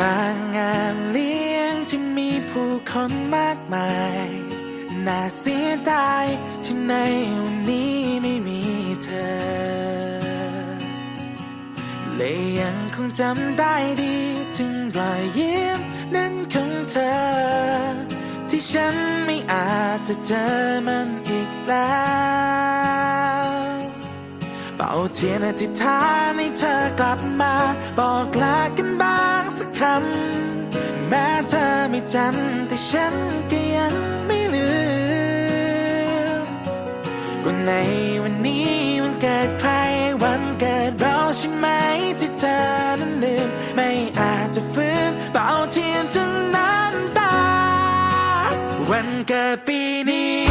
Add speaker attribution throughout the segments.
Speaker 1: กลางงานเลี้ยงจะมีผู้คนมากมาย น่าเสียดายที่ในวันนี้ไม่มีเธอเลยยังคงจำได้ดีถึงรอยยิ้มนั้นของเธอ ที่ฉันไม่อาจจะเจอมันอีกแล้วเป่าเทียนอธิษฐานให้เธอกลับมาบอก จำแต่ฉันก็ยังไม่ลืมวันในวันนี้วันเกิดใครวันเกิดเราใช่ไหมที่เธอนั้นลืม ไม่อาจจะฟื้นเป่าเทียนถึงน้ำตา วันเกิดปีนี้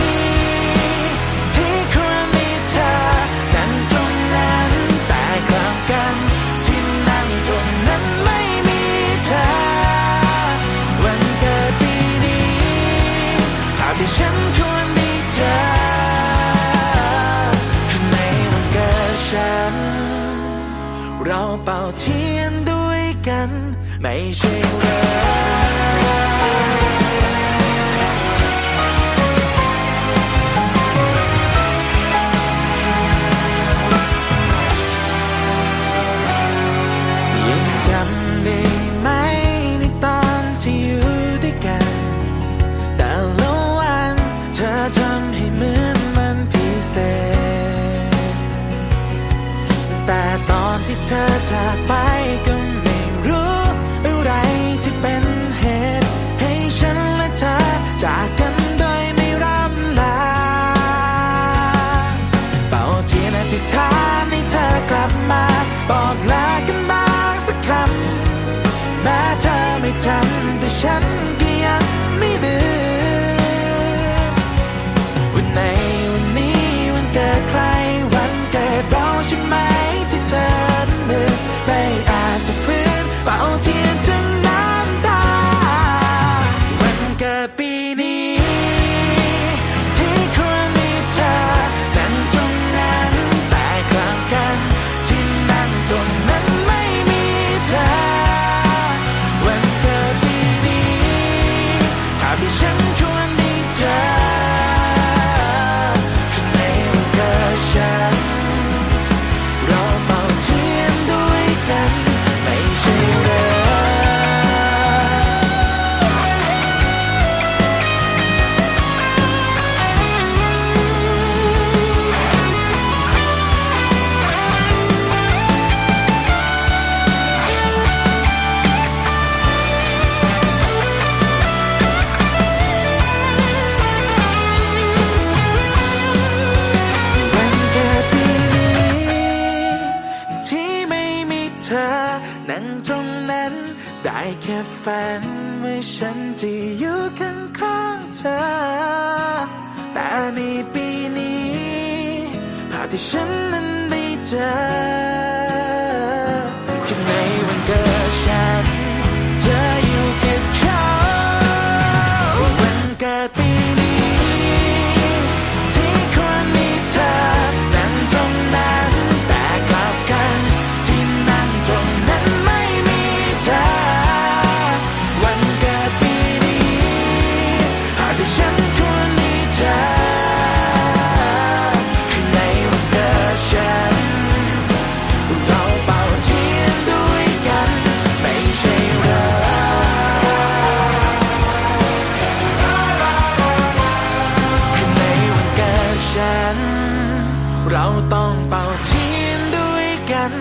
Speaker 1: ที่ฉันควรได้เจอคือในวันเกิดฉัน เราเป่าเทียนด้วยกัน ไม่ใช่เหรอยังจำได้ไหมในตอนที่อยู่ด้วยกัน เธอจากไปก็ไม่รู้อะไรที่เป็นเหตุ ให้ฉันและเธอจากกันโดยไม่ร่ำลาเป่าเทียนอธิษฐานให้เธอกลับมาบอกลากันบ้างสักคำแม้เธอไม่จำแต่ฉัน นั่งตรงนั้น ได้แค่ฝันว่าฉันจะอยู่ข้างๆเธอ แต่ในปีนี้ภาพที่ฉันนั้นได้เจอคือ เราต้องเป่าเทียนด้วยกัน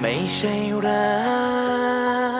Speaker 1: ไม่ใช่เหรอ